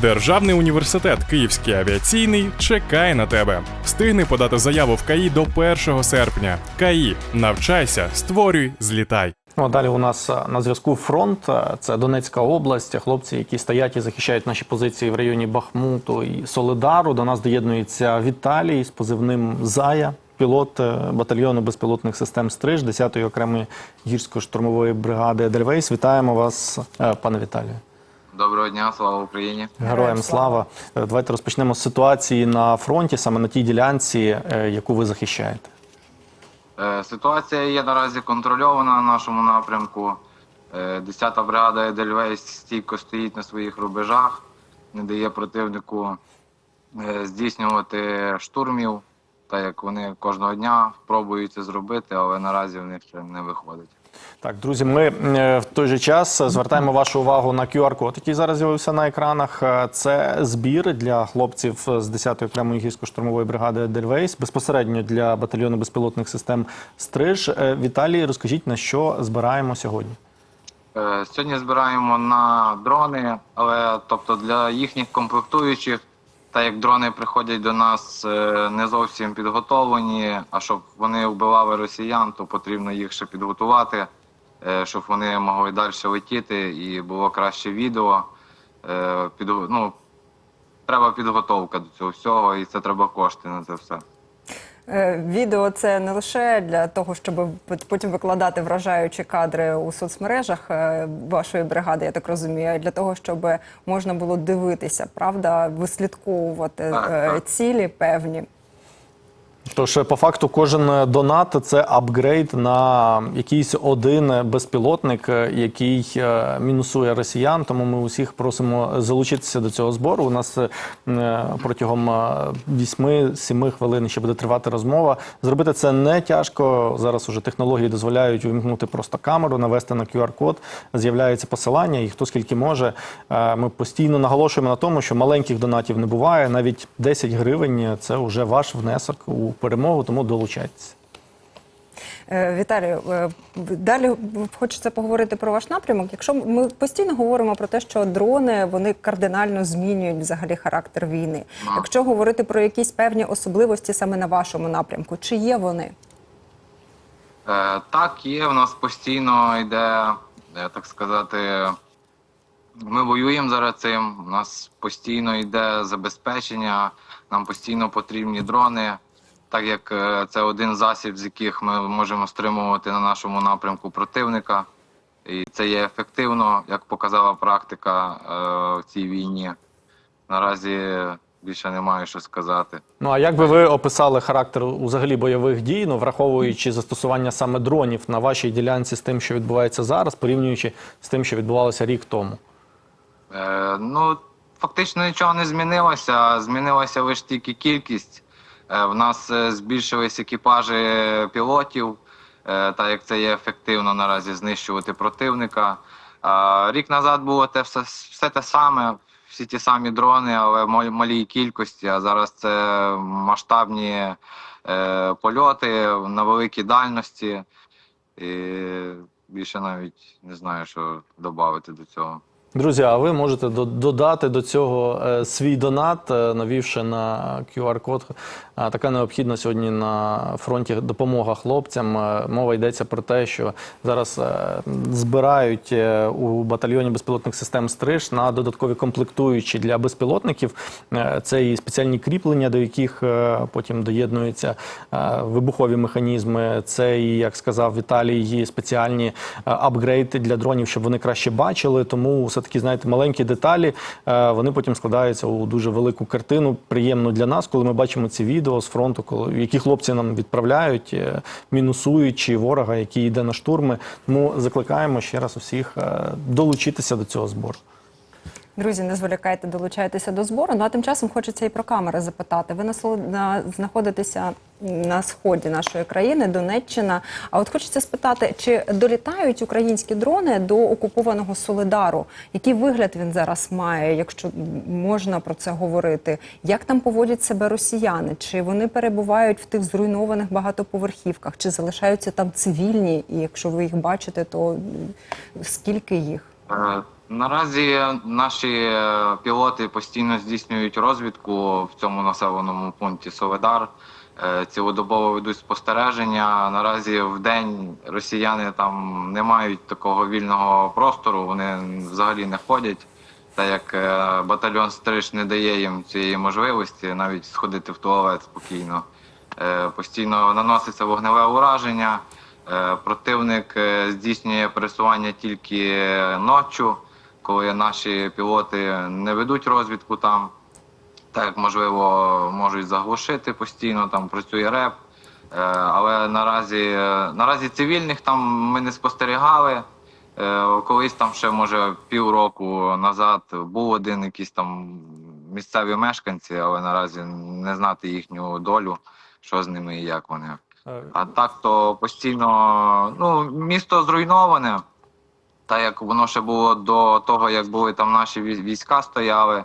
Державний університет Київський авіаційний чекає на тебе. Встигни подати заяву в КАІ до 1 серпня. КАІ. Навчайся, створюй, злітай. Ну, а далі у нас е, на зв'язку фронт. Е, Це Донецька область. Хлопці, які стоять і захищають наші позиції в районі Бахмуту і Солидару. До нас доєднується Віталій з позивним Зая. Пілот е, батальйону безпілотних систем Стриж 10-ї окремої гірсько-штурмової бригади Едельвейс. Вітаємо вас, пане Віталію. Доброго дня, слава Україні. Героям слава. Е, Давайте розпочнемо з ситуації на фронті, саме на тій ділянці, е, яку ви захищаєте. Е, Ситуація є наразі контрольована на нашому напрямку. Е, 10-та бригада Едельвейс стійко стоїть на своїх рубежах, не дає противнику здійснювати штурмів, так як вони кожного дня пробують це зробити, але наразі в них це не виходить. Так, друзі, ми е, в той же час звертаємо вашу увагу на QR-код, який зараз з'явився на екранах. Е, Це збір для хлопців з 10-ї окремої гірсько-штурмової бригади Дельвейс, безпосередньо для батальйону безпілотних систем Стриж. Е, Віталій, розкажіть на що збираємо сьогодні? Сьогодні збираємо на дрони, але тобто для їхніх комплектуючих, так як дрони приходять до нас е, не зовсім підготовлені, а щоб вони вбивали росіян, то потрібно їх ще підготувати, е, щоб вони могли далі летіти і було краще відео. Під, ну, треба підготовка до цього всього, і це треба кошти на це все. Е, Відео це не лише для того, щоб потім викладати вражаючі кадри у соцмережах е, вашої бригади, я так розумію, а для того, щоб можна було дивитися, правда, вислідковувати е, цілі певні. Тож, е, по факту, кожен е, донат це апгрейд на якийсь один безпілотник, е, який мінусує росіян. Тому ми усіх просимо залучитися до цього збору. У нас протягом 8-7 хвилин ще буде тривати розмова. Зробити це не тяжко. Зараз уже технології дозволяють увімкнути просто камеру, навести на QR-код. З'являється посилання, і хто скільки може. Ми постійно наголошуємо на тому, що маленьких донатів не буває. Навіть 10 гривень це вже ваш внесок у перемогу, тому долучайтеся. Е, Віталію, е, далі хочеться поговорити про ваш напрямок. Якщо ми постійно говоримо про те, що дрони вони кардинально змінюють взагалі характер війни. Якщо говорити про якісь певні особливості саме на вашому напрямку, чи є вони? Е, так, є. У нас постійно йде, так сказати, ми воюємо зараз цим. У нас постійно йде забезпечення, нам постійно потрібні дрони, так як е, це один засіб, з яких ми можемо стримувати на нашому напрямку противника. І це є ефективно, як показала практика е, в цій війні. Наразі більше немає що сказати. Ну а як би ви описали характер взагалі бойових дій, ну враховуючи застосування саме дронів на вашій ділянці з тим, що відбувається зараз, порівнюючи з тим, що відбувалося рік тому? Е, ну, фактично нічого не змінилося. Змінилася лише тільки кількість. Е, в нас е, збільшились екіпажі пілотів, е, так як це є ефективно наразі знищувати противника. Рік назад було те все, все те саме, всі ті самі дрони, але в малій кількості. А зараз це масштабні польоти на великій дальності. І більше навіть не знаю, що додати до цього. Друзі, а ви можете додати до цього е, свій донат, е, навівши на QR-код. Така необхідна сьогодні на фронті допомога хлопцям. Е, Мова йдеться про те, що зараз збирають у батальйоні безпілотних систем Стриж на додаткові комплектуючі для безпілотників. Це і спеціальні кріплення, до яких потім доєднуються вибухові механізми. Це і, як сказав Віталій, і спеціальні апгрейди для дронів, щоб вони краще бачили. Тому все таки, знаєте, маленькі деталі е, вони потім складаються у дуже велику картину. Приємно для нас, коли ми бачимо ці відео з фронту, коли які хлопці нам відправляють, е, мінусуючи ворога, який йде на штурми. Тому закликаємо ще раз усіх е, долучитися до цього збору. Друзі, не зволікайте, долучайтеся до збору. Ну а тим часом хочеться і про камери запитати. Ви на, знаходитеся на сході нашої країни, Донеччина. А от хочеться спитати, чи долітають українські дрони до окупованого Солидару? Який вигляд він зараз має, якщо можна про це говорити? Як там поводять себе росіяни? Чи вони перебувають в тих зруйнованих багатоповерхівках? Чи залишаються там цивільні? І якщо ви їх бачите, то скільки їх? Е, Наразі наші е, пілоти постійно здійснюють розвідку в цьому населеному пункті Соледар. Е, Цілодобово ведуть спостереження. Наразі в день росіяни там не мають такого вільного простору, вони взагалі не ходять. Так як е, батальйон Стриж не дає їм цієї можливості навіть сходити в туалет спокійно. Е, Постійно наноситься вогневе ураження. Противник здійснює пересування тільки ночі, коли наші пілоти не ведуть розвідку там. Так, можливо, можуть заглушити постійно, там працює реп. Е, Але наразі, е, наразі цивільних там ми не спостерігали. Е, Колись там ще, може, півроку назад був один якийсь там місцеві мешканці, але наразі не знати їхню долю, що з ними і як вони. А так то постійно ну, місто зруйноване. Так як воно ще було до того, як були там наші війська стояли,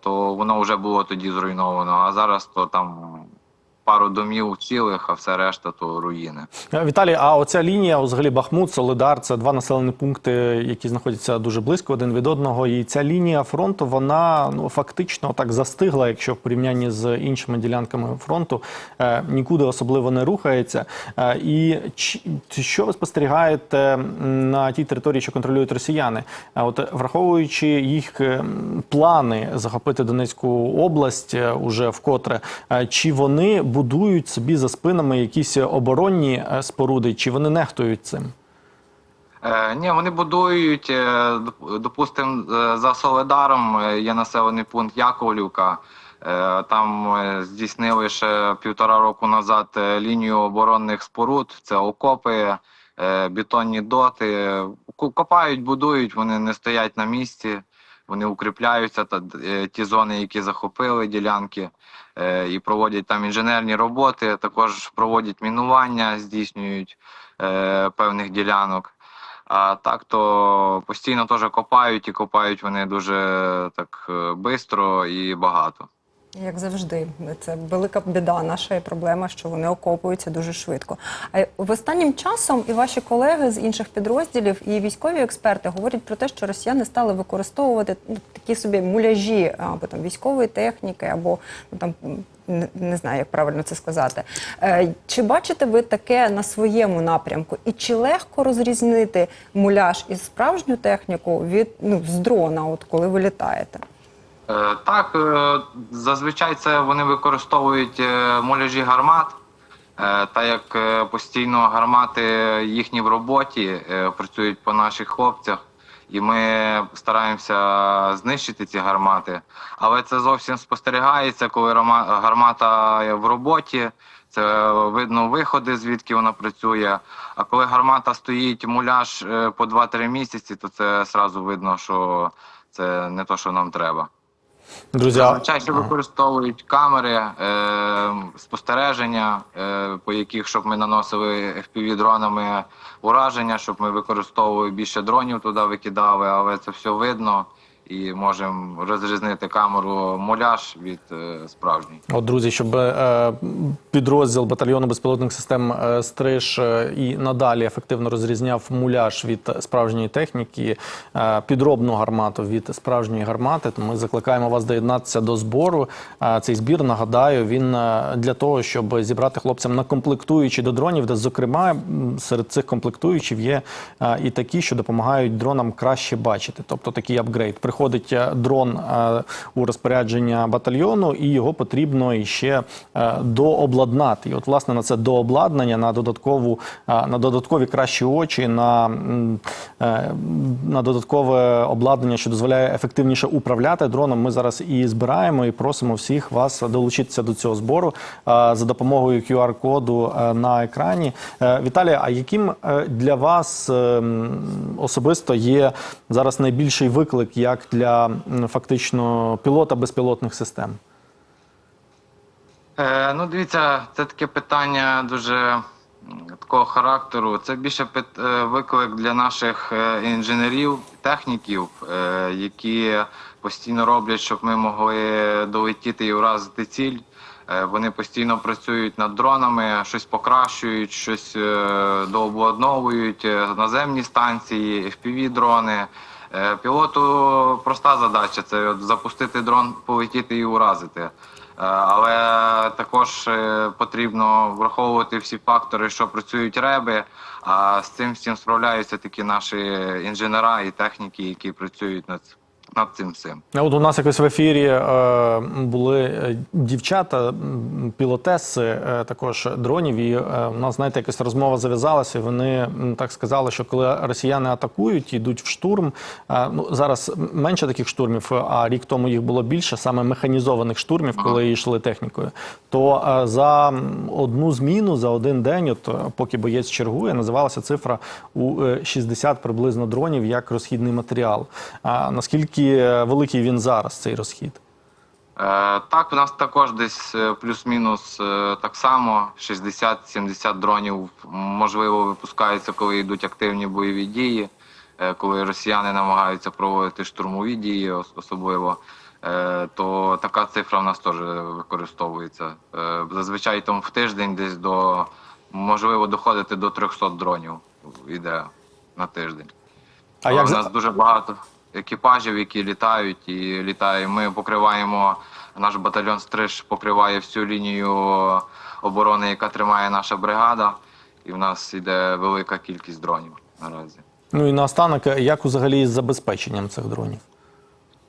то воно вже було тоді зруйновано. А зараз то там пару домів цілих, а все решта то руїни. Е, Віталій, а оця лінія, взагалі Бахмут, Солидар, це два населені пункти, які знаходяться дуже близько один від одного. І ця лінія фронту, вона ну фактично так застигла, якщо в порівнянні з іншими ділянками фронту е, нікуди особливо не рухається. Е, і чи- що ви спостерігаєте на тій території, що контролюють росіяни? А от враховуючи їх е, плани захопити Донецьку область е, уже вкотре, е, чи вони будують собі за спинами якісь оборонні е, споруди, чи вони нехтують цим? Е, ні, вони будують, е, доп- допустим, е, за Соледаром є населений пункт Яковлівка. Там здійснили ще півтора року назад лінію оборонних споруд. Це окопи, бетонні доти. Копають, будують, вони не стоять на місці, вони укріпляються. Та е, ті зони, які захопили ділянки, е, і проводять там інженерні роботи. Також проводять мінування, здійснюють е, певних ділянок. А так то постійно теж копають і копають вони дуже так швидко і багато. Як завжди, це велика біда, наша проблема, що вони окопуються дуже швидко. А в останнім часом і ваші колеги з інших підрозділів, і військові експерти говорять про те, що росіяни стали використовувати ну, такі собі муляжі або там військової техніки, або ну там. Не, знаю, як правильно це сказати. Е, чи бачите ви таке на своєму напрямку? І чи легко розрізнити муляж із справжню техніку від ну, з дрона, от коли ви літаєте? Е, Так, е, зазвичай це вони використовують е, муляжі гармат. Е, Та як постійно гармати їхні в роботі працюють по наших хлопцях, і ми стараємося знищити ці гармати. Але це зовсім спостерігається, коли гармата в роботі. Це видно виходи, звідки вона працює. А коли гармата стоїть муляж по 2-3 місяці, то це одразу видно, що це не то, що нам треба. Друзі, Чаще використовують камери е, спостереження, е, по яких щоб ми наносили fpv дронами ураження, щоб ми використовували більше дронів туди викидали, але це все видно і можемо розрізнити камеру муляж від е, справжньої. От, друзі, щоб е, підрозділ батальйону безпілотних систем е, Стриж і надалі ефективно розрізняв муляж від справжньої техніки, підробну гармату від справжньої гармати, то ми закликаємо вас доєднатися до збору. Цей збір, нагадаю, він для того, щоб зібрати хлопцям на комплектуючі до дронів, де, зокрема, серед цих комплектуючих є і такі, що допомагають дронам краще бачити. Тобто такий апгрейд. Приходить е, дрон е, у розпорядження батальйону, і його потрібно іще е, дообладнати. І от, власне, на це дообладнання, на додаткову, на додаткові кращі очі, на, на додаткове обладнання, що дозволяє ефективніше управляти дроном. Ми зараз і збираємо і просимо всіх вас долучитися до цього збору за допомогою QR-коду на екрані. Віталій, а яким для вас е, особисто є зараз найбільший виклик як для фактично пілота безпілотних систем? Е, ну, дивіться, це таке питання дуже такого характеру. Це більше е, виклик для наших е, інженерів, техніків, е, які постійно роблять, щоб ми могли долетіти і вразити ціль. Вони постійно працюють над дронами, щось покращують, щось дообладновують, наземні станції, FPV-дрони. Е, Пілоту проста задача це запустити дрон, полетіти і уразити. Е, Але також е, потрібно враховувати всі фактори, що працюють реби. А з цим всім справляються такі наші інженера і техніки, які працюють над, над цим всім. От у нас якось в ефірі е, були е, дівчата, пілотеси е, також дронів, і е, у нас, знаєте, якась розмова зав'язалася. і Вони так сказали, що коли росіяни атакують, йдуть в штурм. е, ну зараз менше таких штурмів, а рік тому їх було більше, саме механізованих штурмів, коли йшли технікою. То е, за одну зміну, за один день, от е, поки боєць чергує, називалася цифра у е, 60 приблизно дронів як розхідний матеріал. А наскільки е, великий він зараз, цей розхід? Е, Так, у нас також десь е, плюс-мінус так само 60-70 дронів можливо випускаються, коли йдуть активні бойові дії, коли росіяни намагаються проводити штурмові дії, особливо. То така цифра в нас теж використовується. Зазвичай там в тиждень десь до можливо доходити до 300 дронів йде на тиждень. А як у нас дуже багато екіпажів, які літають і літає. Ми покриваємо наш батальйон Стриж покриває всю лінію оборони, яка тримає наша бригада, і в нас йде велика кількість дронів наразі. Ну і наостанок, як взагалі з забезпеченням цих дронів?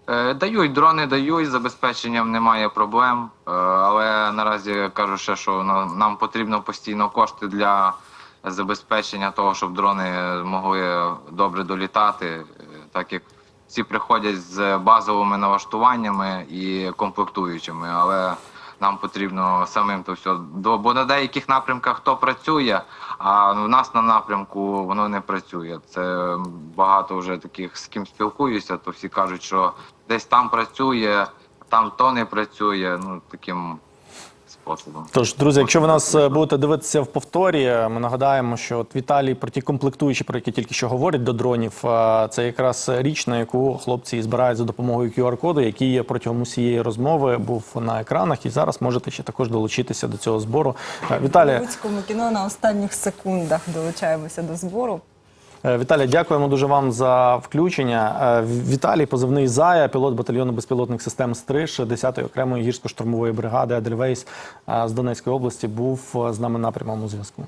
Е, Дають дрони, дають, з забезпеченням немає проблем. Е, Але наразі кажу ще, що на- нам потрібно постійно кошти для забезпечення того, щоб дрони могли добре долітати, е, так як всі приходять з базовими налаштуваннями і комплектуючими. Але нам потрібно самим то все. Бо на деяких напрямках то працює, а в нас на напрямку воно не працює. Це багато вже таких з ким спілкуюся, то всі кажуть, що десь там працює, там то не працює. Ну таким способом. Тож, друзі, якщо ви нас е, будете дивитися в повторі, е, ми нагадаємо, що от Віталій про ті комплектуючі, про які тільки що говорять до дронів, е, це якраз річ, на яку хлопці збирають за допомогою QR-коду, який є протягом усієї розмови був на екранах, і зараз можете ще також долучитися до цього збору. Віталій, Луцькому кіно на останніх секундах долучаємося до збору. Е, Віталій, дякуємо дуже вам за включення. Е, Віталій, позивний Зая, пілот батальйону безпілотних систем Стриж 10-ї окремої гірсько-штурмової бригади Адельвейс з Донецької області, був е, з нами на прямому зв'язку.